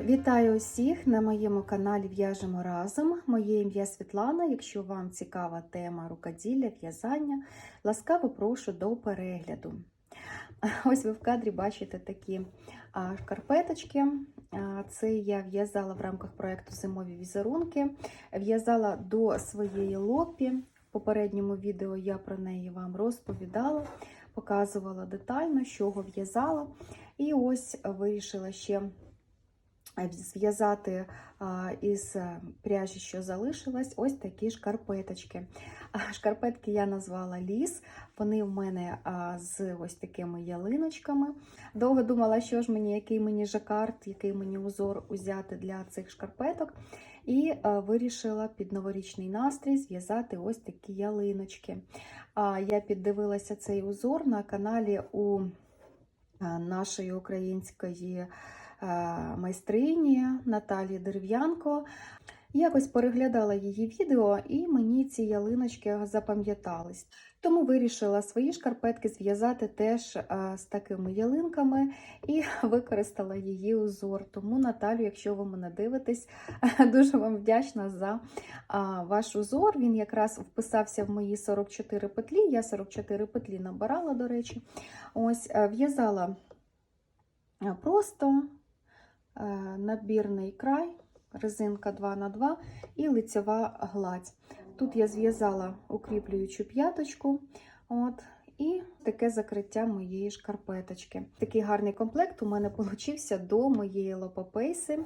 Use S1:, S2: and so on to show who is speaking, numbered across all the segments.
S1: Вітаю усіх на моєму каналі В'яжемо разом. Моє ім'я Світлана. Якщо вам цікава тема рукоділля, в'язання, ласкаво прошу до перегляду. Ось ви в кадрі бачите такі шкарпеточки. Це я в'язала в рамках проєкту Зимові візерунки. В'язала до своєї лопі. В попередньому відео я про неї вам розповідала, показувала детально, з чого в'язала. І ось вирішила ще зв'язати із е, пряжі, що залишилась, ось такі шкарпеточки. Шкарпетки я назвала ліс. Вони в мене з ось такими ялиночками. Довго думала, що ж мені, який мені жакард, який мені узор узяти для цих шкарпеток. І вирішила під новорічний настрій зв'язати ось такі ялиночки. Я піддивилася цей узор на каналі у нашої української майстрині Наталії Дерев'янко. Якось переглядала її відео, і мені ці ялиночки запам'ятались. Тому вирішила свої шкарпетки зв'язати теж з такими ялинками і використала її узор. Тому, Наталю, якщо ви мене дивитесь, дуже вам вдячна за ваш узор. Він якраз вписався в мої 44 петлі. Я 44 петлі набирала, до речі. Ось в'язала просто набірний край, резинка 2х2 і лицева гладь. Тут я зв'язала укріплюючу п'яточку. От, і таке закриття моєї шкарпеточки. Такий гарний комплект у мене получився до моєї лопопейси,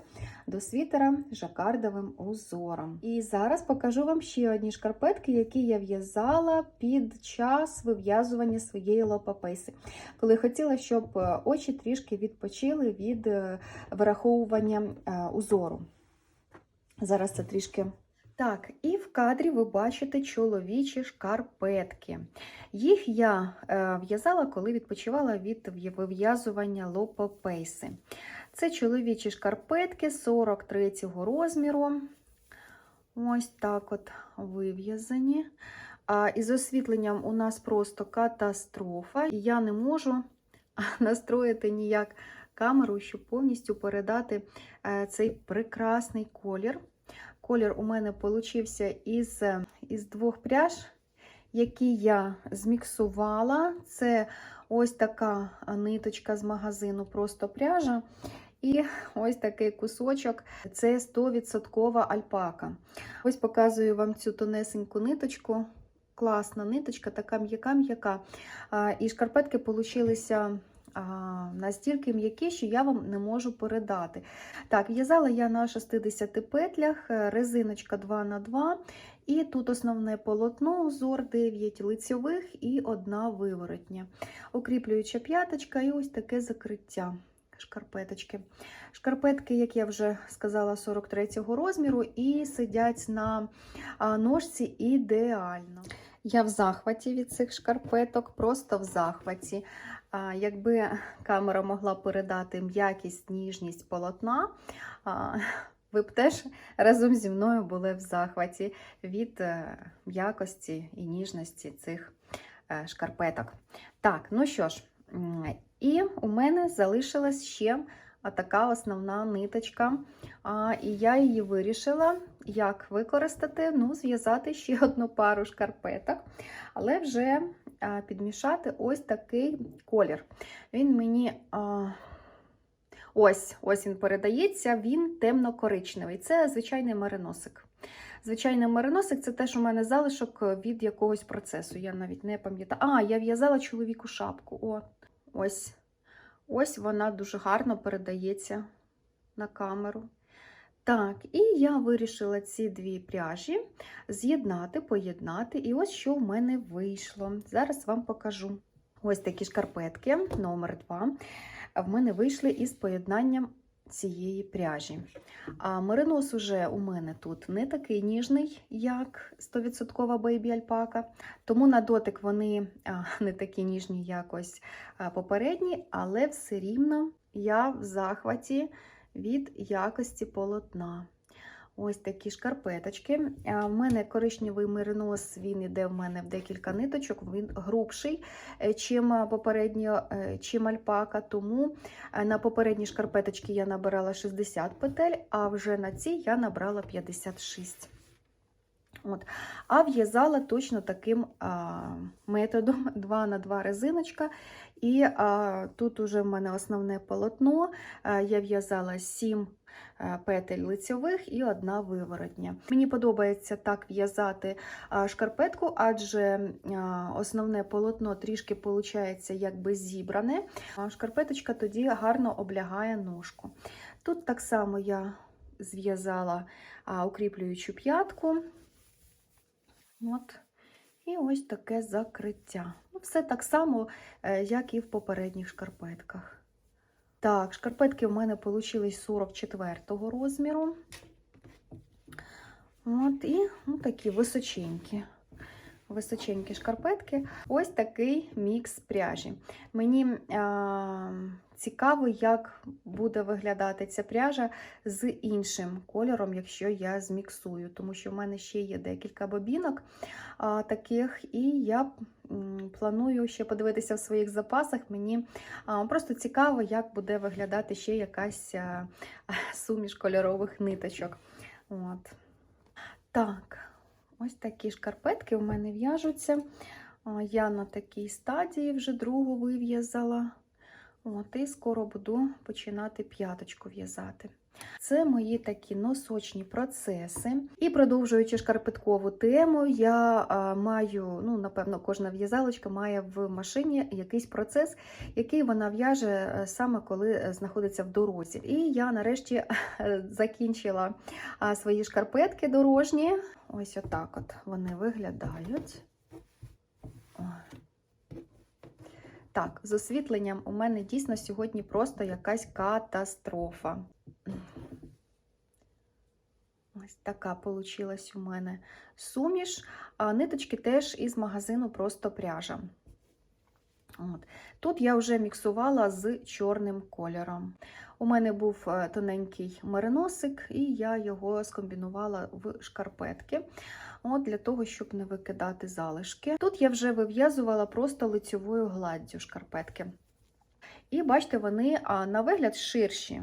S1: до світера жакардовим узором. І зараз покажу вам ще одні шкарпетки, які я в'язала під час вив'язування своєї лопопейси. Коли хотіла, щоб очі трішки відпочили від е, вираховування е, узору. Зараз це трішки. Так, і в кадрі ви бачите чоловічі шкарпетки. Їх я е, в'язала, коли відпочивала від вив'язування лопопейси. Це чоловічі шкарпетки 43 розміру. Ось так от вив'язані. А із освітленням у нас просто катастрофа. Я не можу настроїти ніяк камеру, щоб повністю передати е, цей прекрасний колір. Колір у мене получився із, із двох пряж, які я зміксувала. Це ось така ниточка з магазину, просто пряжа. І ось такий кусочок це 100% альпака. Ось показую вам цю тонесеньку ниточку. Класна ниточка, така м'яка-м'яка. І шкарпетки получилися настільки м'які, що я вам не можу передати. Так, в'язала я на 60 петлях, е, резиночка 2х2, і тут основне полотно, узор 9 лицьових і одна виворотня. Укріплююча п'яточка і ось таке закриття. Шкарпеточки. Шкарпетки, як я вже сказала, 43-го розміру, і сидять на ножці ідеально. Я в захваті від цих шкарпеток, просто в захваті. Якби камера могла передати м'якість, ніжність полотна, ви б теж разом зі мною були в захваті від е, м'якості і ніжності цих е, шкарпеток. Так, ну що ж, і у мене залишилось ще така основна ниточка. І я її вирішила, як використати, ну, зв'язати ще одну пару шкарпеток, але вже підмішати ось такий колір. Він мені ось ось він передається, він темно-коричневий. Це звичайний мариносик. Звичайний мариносик це теж у мене залишок від якогось процесу. Я навіть не пам'ятаю. А, я в'язала чоловіку шапку. О, Ось ось вона дуже гарно передається на камеру. Так, і я вирішила ці дві пряжі з'єднати, поєднати. І ось що в мене вийшло. Зараз вам покажу. Ось такі шкарпетки, номер 2 в мене вийшли із поєднанням цієї пряжі. А меринос уже у мене тут не такий ніжний, як 100% бейбі альпака, тому на дотик вони не такі ніжні, як ось попередні, але все рівно я в захваті від якості полотна. Ось такі шкарпеточки. А, В мене коричневий меринос, він іде в мене в декілька ниточок, він грубший, е, чим попередньо, е, чим альпака. Тому е, на попередні шкарпеточки я набирала 60 петель, а вже на ці я набрала 56. От. А в'язала точно таким а, методом 2 на 2 резиночка. І а, тут уже в мене основне полотно. А, я в'язала 7 петель лицьових і одна виворотня. Мені подобається так в'язати шкарпетку, адже основне полотно трішки виходить якби зібране. А шкарпеточка тоді гарно облягає ножку. Тут так само я зв'язала укріплюючу п'ятку. От. І ось таке закриття. Все так само, е, як і в попередніх шкарпетках. Так, шкарпетки в мене вийшли 44-го розміру. От, і ну, такі височенькі. Височенькі шкарпетки. Ось такий мікс пряжі. Мені а, цікаво, як буде виглядати ця пряжа з іншим кольором, якщо я зміксую, тому що в мене ще є декілька бобінок а, таких, і я планую ще подивитися в своїх запасах. Мені а, просто цікаво, як буде виглядати ще якась а, суміш кольорових ниточок. От. Так. Ось такі шкарпетки у мене в'яжуться. Я на такій стадії вже другу вив'язала. От, І скоро буду починати п'яточку в'язати. Це мої такі носочні процеси. І продовжуючи шкарпеткову тему, я а, маю, ну, напевно, кожна в'язалочка має в машині якийсь процес, який вона в'яже е, саме коли е, знаходиться в дорозі. І я нарешті е, закінчила свої шкарпетки дорожні. Ось отак от вони виглядають. О. Так, з освітленням у мене дійсно сьогодні просто якась катастрофа. Ось така получилась у мене суміш. А ниточки теж із магазину просто пряжа. От. Тут я вже міксувала з чорним кольором. У мене був е, тоненький мериносик, і я його скомбінувала в шкарпетки от, для того, щоб не викидати залишки. Тут я вже вив'язувала просто лицьовою гладдю шкарпетки. І бачите, вони на вигляд ширші.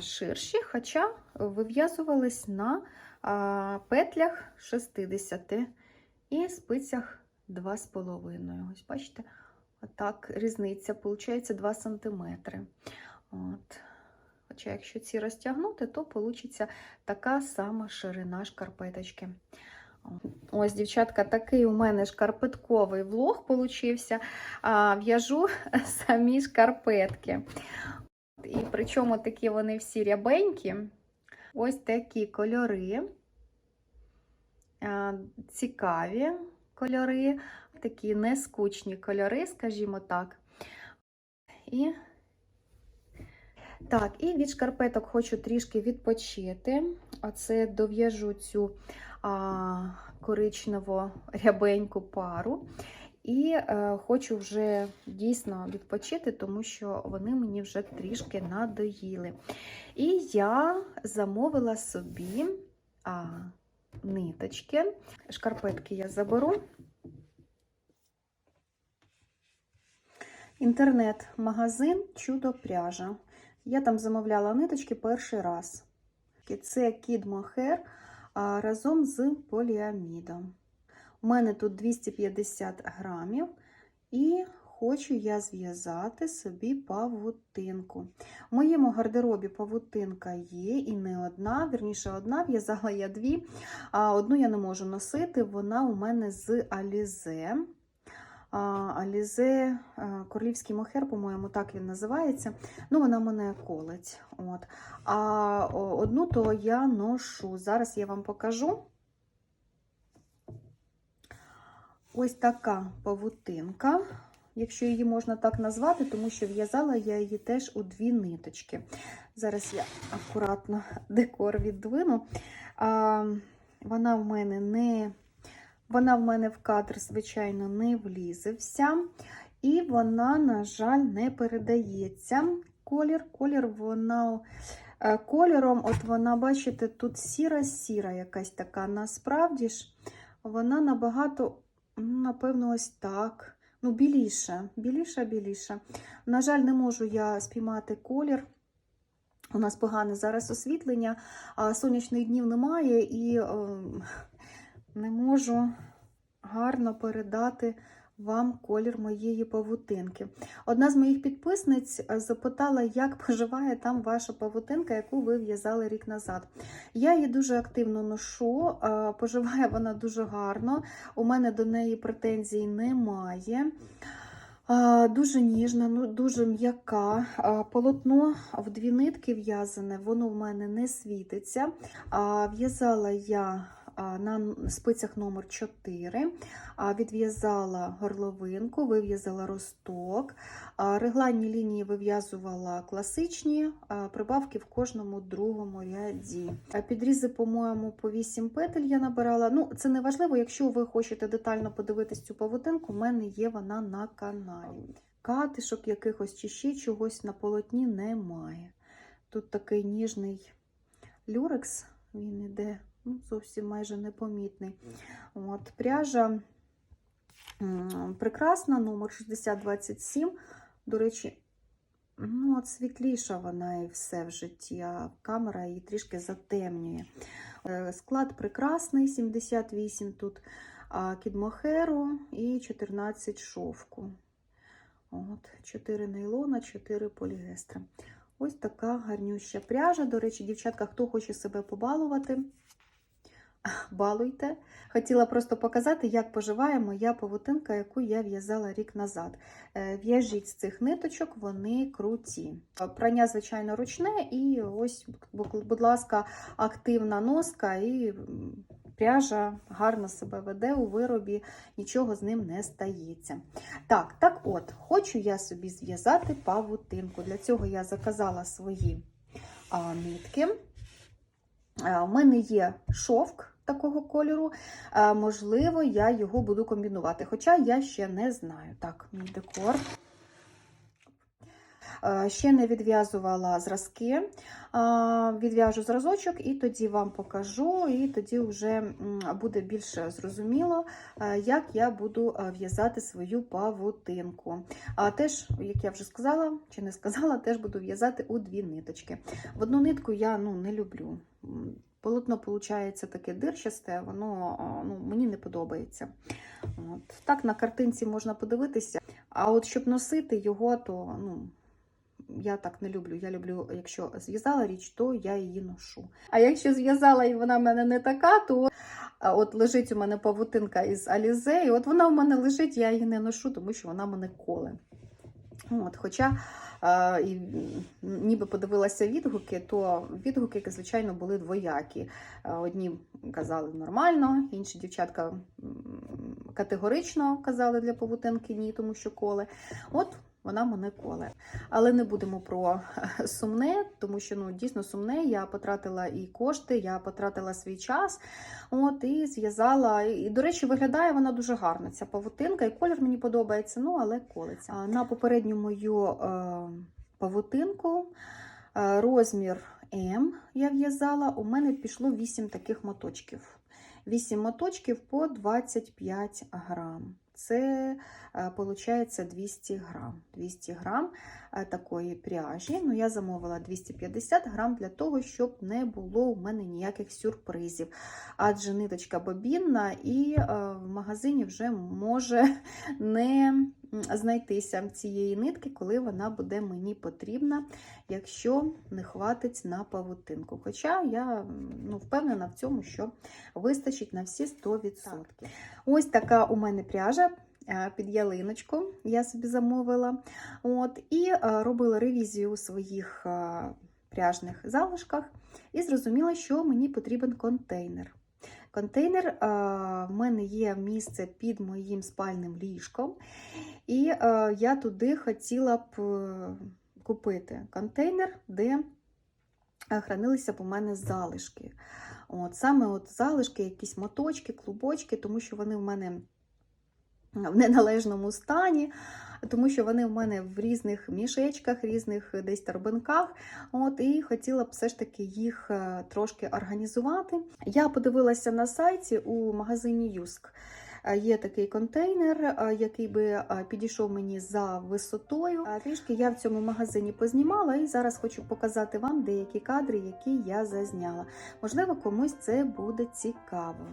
S1: Ширші, хоча вив'язувались на петлях 60 і спицях 2,5. Ось бачите, отак різниця, виходить 2 см. От. Хоча, якщо ці розтягнути, то вийде така сама ширина шкарпеточки. Ось, дівчатка, такий у мене шкарпетковий влог получився. В'яжу самі шкарпетки. І причому такі вони всі рябенькі. Ось такі кольори, цікаві кольори, такі нескучні кольори, скажімо так. І так, і від шкарпеток хочу трішки відпочити. Оце дов'яжу цю а, коричнево-рябеньку пару. І е, хочу вже дійсно відпочити, тому що вони мені вже трішки надоїли. І я замовила собі а, ниточки. Шкарпетки я заберу. Інтернет-магазин Чудо пряжа. Я там замовляла ниточки перший раз. Це Kid Mohair разом з поліамідом. У мене тут 250 грамів, і хочу я зв'язати собі павутинку. В моєму гардеробі павутинка є і не одна, вірніше, одна, в'язала я дві, а одну я не можу носити, вона у мене з Алізе. Алізе Королівський мохер, по-моєму, так він називається. Ну, вона мене колить. От. А одну то я ношу. Зараз я вам покажу. Ось така павутинка, якщо її можна так назвати, тому що в'язала я її теж у дві ниточки. Зараз я акуратно декор віддвину. А, Вона в мене не вона в мене в кадр, звичайно, не влізе вся. І вона, на жаль, не передається колір. Колір вона Е, Кольором, от вона, бачите, тут сіра-сіра якась така. Насправді ж, вона набагато, напевно, ось так. Ну, біліша, біліша, біліша. На жаль, не можу я спіймати колір. У нас погане зараз освітлення, а сонячних днів немає і е, не можу гарно передати вам колір моєї павутинки. Одна з моїх підписниць е, запитала, як поживає там ваша павутинка, яку ви в'язали рік назад. Я її дуже активно ношу, е, поживає вона дуже гарно. У мене до неї претензій немає. Дуже ніжна, ну, дуже м'яка. Полотно в дві нитки в'язане, воно в мене не світиться. В'язала я на спицях номер 4 відв'язала горловинку, вив'язала росток. Регланні лінії вив'язувала класичні, прибавки в кожному другому ряді. Підрізи, по-моєму, по 8 петель я набирала. Ну, це не важливо, якщо ви хочете детально подивитись цю павутинку, в мене є вона на каналі. Катишок якихось чи ще чогось на полотні немає. Тут такий ніжний люрекс, він іде ну, зовсім майже непомітний. От, пряжа прекрасна, номер 6027. До речі, ну, от світліша вона і все в житті, а камера її трішки затемнює. Е, Склад прекрасний, 78 тут кідмохеру і 14 шовку. От, 4 нейлона, 4 поліестра. Ось така гарнюща пряжа. До речі, дівчатка, хто хоче себе побалувати, балуйте. Хотіла просто показати, як поживає моя павутинка, яку я в'язала рік назад. Е, В'яжіть з цих ниточок, вони круті. Прання, звичайно, ручне, і ось, будь ласка, активна носка і пряжа гарно себе веде у виробі, нічого з ним не стається. Так, так от, хочу я собі зв'язати павутинку. Для цього я заказала свої а, нитки. У мене є шовк такого кольору. Можливо, я його буду комбінувати, хоча я ще не знаю. Так, мій декор. Ще не відв'язувала зразки, відв'яжу зразочок і тоді вам покажу, і тоді вже буде більш зрозуміло, як я буду в'язати свою павутинку. А теж, як я вже сказала чи не сказала, теж буду в'язати у дві ниточки. В одну нитку я ну, не люблю. Полотно виходить таке дирчасте, воно ну, мені не подобається. От. Так, на картинці можна подивитися, а от щоб носити його, то ну, я так не люблю. Я люблю, якщо зв'язала річ, то я її ношу. А якщо зв'язала і вона в мене не така, то от лежить у мене павутинка із Алізе, і от вона в мене лежить, я її не ношу, тому що вона мене коле. От, хоча е, і, ніби подивилася відгуки, то відгуки, звичайно, були двоякі. Одні казали нормально, інші дівчатка категорично казали для павутинки ні, тому що коле. От вона мене коле. Але не будемо про сумне, тому що ну, дійсно сумне. Я потратила і кошти, я потратила свій час. От, і зв'язала. І, до речі, виглядає вона дуже гарно. Ця павутинка, і колір мені подобається, ну, але колиться. На попередню мою е, павутинку е, розмір М я в'язала, у мене пішло 8 таких моточків. 8 моточків по 25 грам. Це виходить 200 грам. 200 грам е, такої пряжі. Ну, я замовила 250 грам для того, щоб не було у мене ніяких сюрпризів. Адже ниточка бобінна, і е, в магазині вже може не знайтися цієї нитки, коли вона буде мені потрібна, якщо не хватить на павутинку. Хоча я ну, впевнена в цьому, що вистачить на всі 100%. Ось така у мене пряжа. е, Під ялиночку я собі замовила. От, і е, робила ревізію у своїх е, пряжних залишках і зрозуміла, що мені потрібен контейнер. Контейнер в мене є місце під моїм спальним ліжком, і я туди хотіла б е, купити контейнер, де е, хранилися б у мене залишки. От, саме от залишки, якісь моточки, клубочки, тому що вони в мене в неналежному стані. Тому що вони в мене в різних мішечках, різних десь торбинках. От, І хотіла б все ж таки їх е, трошки організувати. Я подивилася на сайті у магазині Юск. Е, Є такий контейнер, е, який би підійшов мені за висотою. Трішки я в цьому магазині познімала і зараз хочу показати вам деякі кадри, які я зазняла. Можливо, комусь це буде цікаво.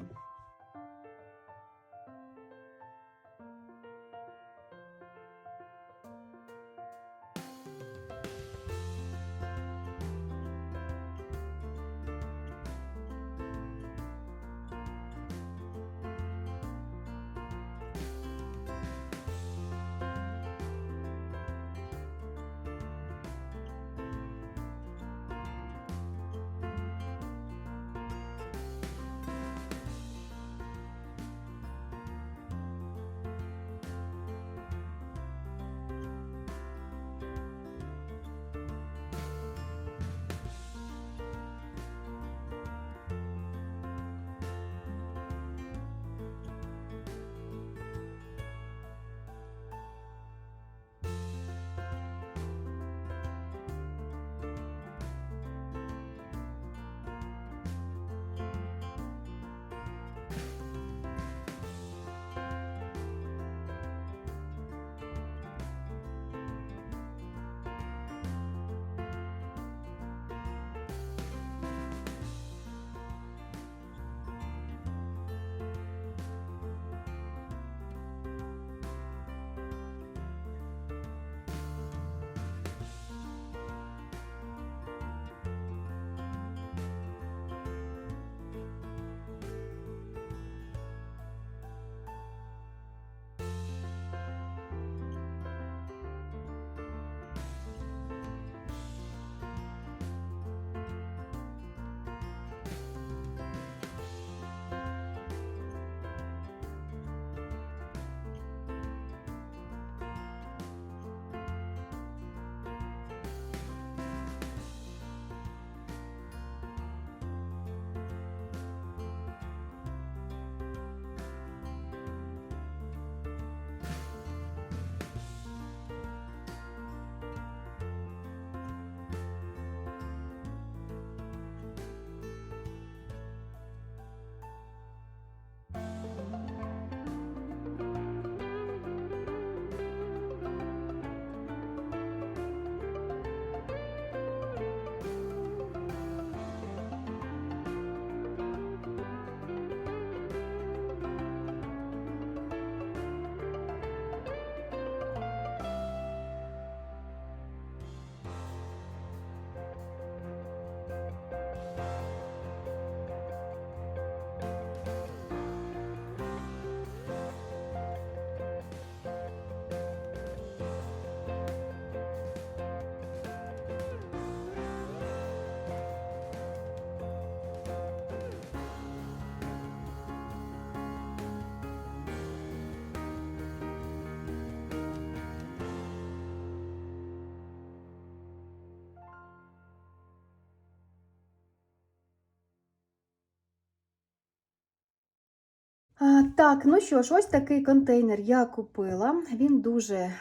S1: Так, ну що ж, ось такий контейнер я купила. Він дуже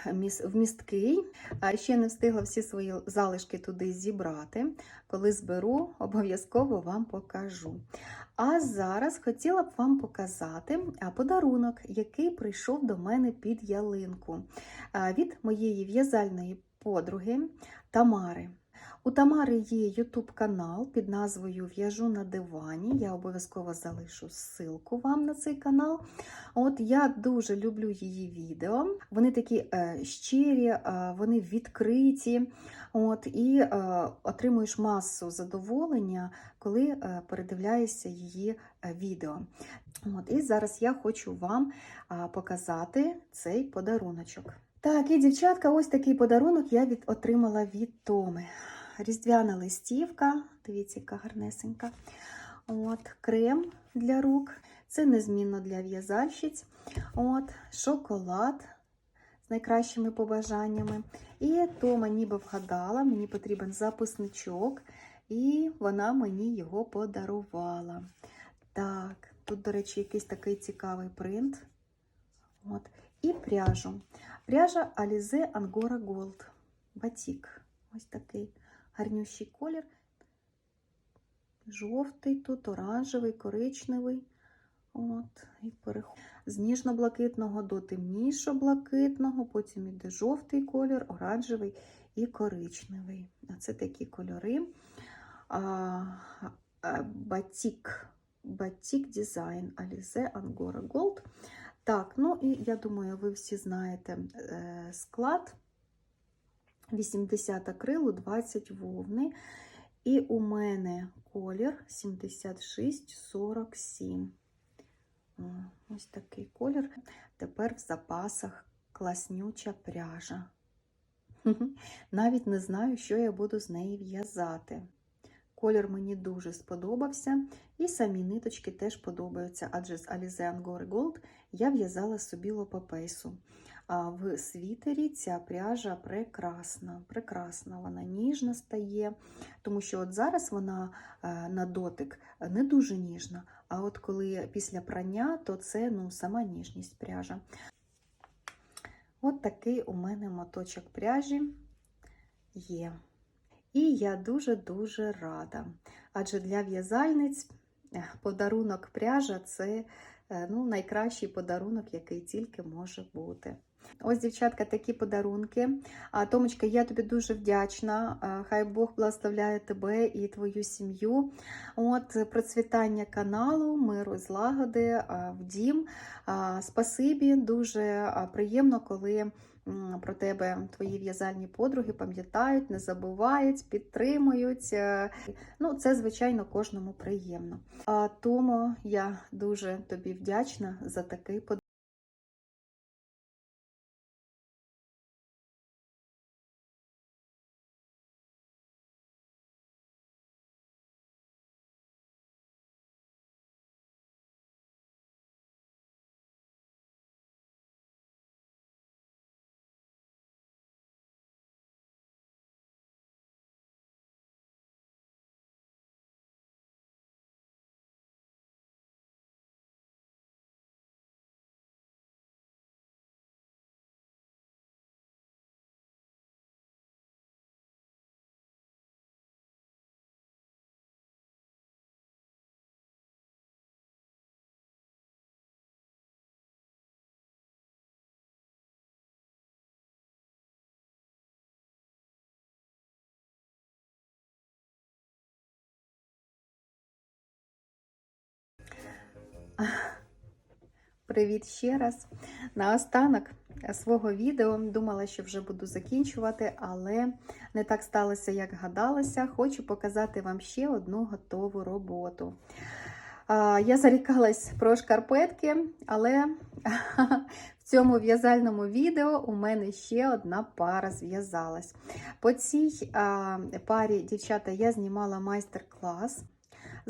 S1: вмісткий. А ще не встигла всі свої залишки туди зібрати. Коли зберу, обов'язково вам покажу. А зараз хотіла б вам показати подарунок, який прийшов до мене під ялинку від моєї в'язальної подруги Тамари. У Тамари є YouTube канал під назвою В'яжу на дивані. Я обов'язково залишу ссылку вам на цей канал. От я дуже люблю її відео. Вони такі е, щирі, е, вони відкриті. От, і е, отримуєш масу задоволення, коли е, передивляєшся її е, відео. От, і зараз я хочу вам е, показати цей подаруночок. Так, і дівчатка, ось такий подарунок я від, отримала від Томи. Різдвяна листівка, дивіться, яка гарнесенька. От, крем для рук, це незмінно для в'язальщиць. От, шоколад з найкращими побажаннями. І Тома ніби вгадала, мені потрібен записничок, і вона мені його подарувала. Так, тут, до речі, якийсь такий цікавий принт. От. І пряжу. Пряжа Alize Angora Gold. Батік. Ось такий гарнющий колір. Жовтий тут, оранжевий, коричневий. От, і переход. З ніжно-блакитного до темнішо-блакитного, потім іде жовтий колір, оранжевий і коричневий. Це такі кольори. А, Батік. Батік дизайн Alize Angora Gold. Так, ну і я думаю, ви всі знаєте е, склад. 80 акрилу, 20 вовни. І у мене колір 7647. Ось такий колір. Тепер в запасах класнюча пряжа. Навіть не знаю, що я буду з неї в'язати. Колір мені дуже сподобався, і самі ниточки теж подобаються, адже з Alize Angora Gold я в'язала собі лопапейсу. А в світері ця пряжа прекрасна, прекрасна, вона ніжна стає, тому що от зараз вона е, на дотик не дуже ніжна, а от коли після прання, то це ну, сама ніжність пряжа. От такий у мене моточок пряжі є. І я дуже-дуже рада. Адже для в'язальниць подарунок пряжа це е, ну, найкращий подарунок, який тільки може бути. Ось, дівчатка, такі подарунки. Томочка, я тобі дуже вдячна. Хай Бог благословляє тебе і твою сім'ю. От процвітання каналу, миру, злагоди в дім. Спасибі, дуже приємно, коли про тебе твої в'язальні подруги пам'ятають, не забувають, підтримують. Ну, це, звичайно, кожному приємно. Тому я дуже тобі вдячна за такий подарунок. Привіт ще раз. Наостанок свого відео думала, що вже буду закінчувати, але не так сталося, як гадалося. Хочу показати вам ще одну готову роботу. Я зарікалась про шкарпетки, але в цьому в'язальному відео у мене ще одна пара зв'язалась. По цій парі, дівчата, я знімала майстер-клас.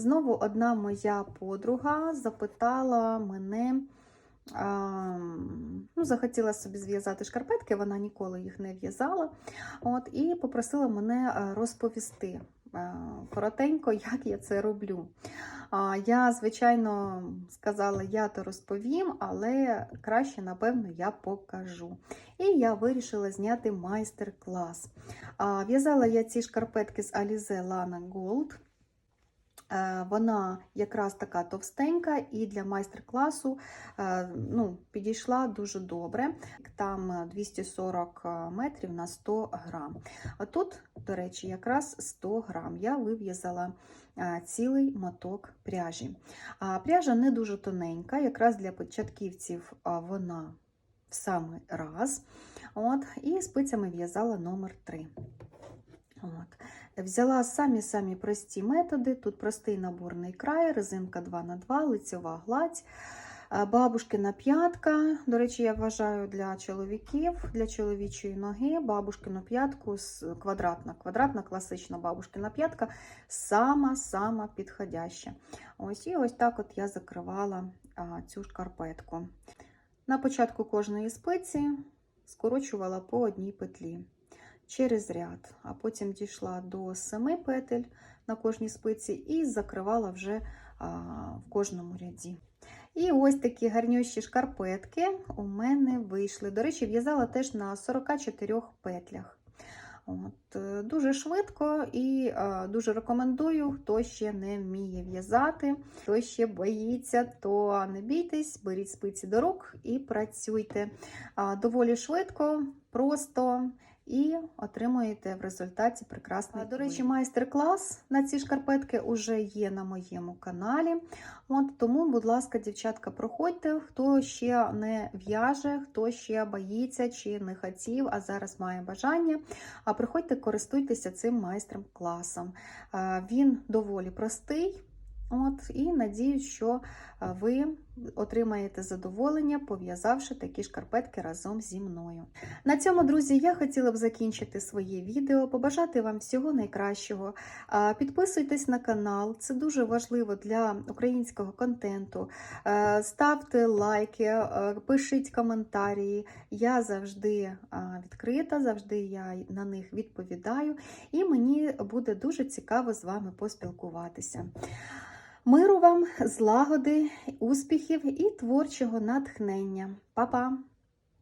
S1: Знову одна моя подруга запитала мене, а, ну, захотіла собі зв'язати шкарпетки, вона ніколи їх не в'язала. От, І попросила мене розповісти коротенько, як я це роблю. А, Я, звичайно, сказала, я то розповім, але краще, напевно, я покажу. І я вирішила зняти майстер-клас. В'язала я ці шкарпетки з Alize Lana Gold. Е, Вона якраз така товстенька і для майстер-класу е, ну, підійшла дуже добре. Там 240 метрів на 100 грам. А тут, до речі, якраз 100 грам. Я вив'язала е, цілий моток пряжі. А Пряжа не дуже тоненька, якраз для початківців вона в самий раз. От, І спицями в'язала номер 3. От. Взяла самі-самі прості методи. Тут простий наборний край, резинка 2х2, лицьова гладь, е, бабушкина п'ятка. До речі, я вважаю для чоловіків, для чоловічої ноги бабушкину п'ятку квадратна, квадратна класична бабушкина п'ятка сама-сама підходяща. Ось і ось так от я закривала цю шкарпетку. На початку кожної спиці скорочувала по одній петлі через ряд, а потім дійшла до семи петель на кожній спиці і закривала вже в кожному ряді. І ось такі гарнющі шкарпетки у мене вийшли. До речі, в'язала теж на 44 петлях. От, е, дуже швидко і е, дуже рекомендую, хто ще не вміє в'язати, хто ще боїться, то не бійтесь, беріть спиці до рук і працюйте. А, доволі швидко, просто і отримуєте в результаті прекрасний. До речі, майстер-клас на ці шкарпетки вже є на моєму каналі. От тому, будь ласка, дівчатка, проходьте, хто ще не в'яже, хто ще боїться чи не хотів, а зараз має бажання. А приходьте, користуйтеся цим майстром-класом. Він доволі простий. От, і надіюсь, що ви отримаєте задоволення, пов'язавши такі шкарпетки разом зі мною. На цьому, друзі, я хотіла б закінчити своє відео, побажати вам всього найкращого. Підписуйтесь на канал, це дуже важливо для українського контенту. Ставте лайки, пишіть коментарі. Я завжди відкрита, завжди я на них відповідаю, і мені буде дуже цікаво з вами поспілкуватися. Миру вам, злагоди, успіхів і творчого натхнення. Па-па!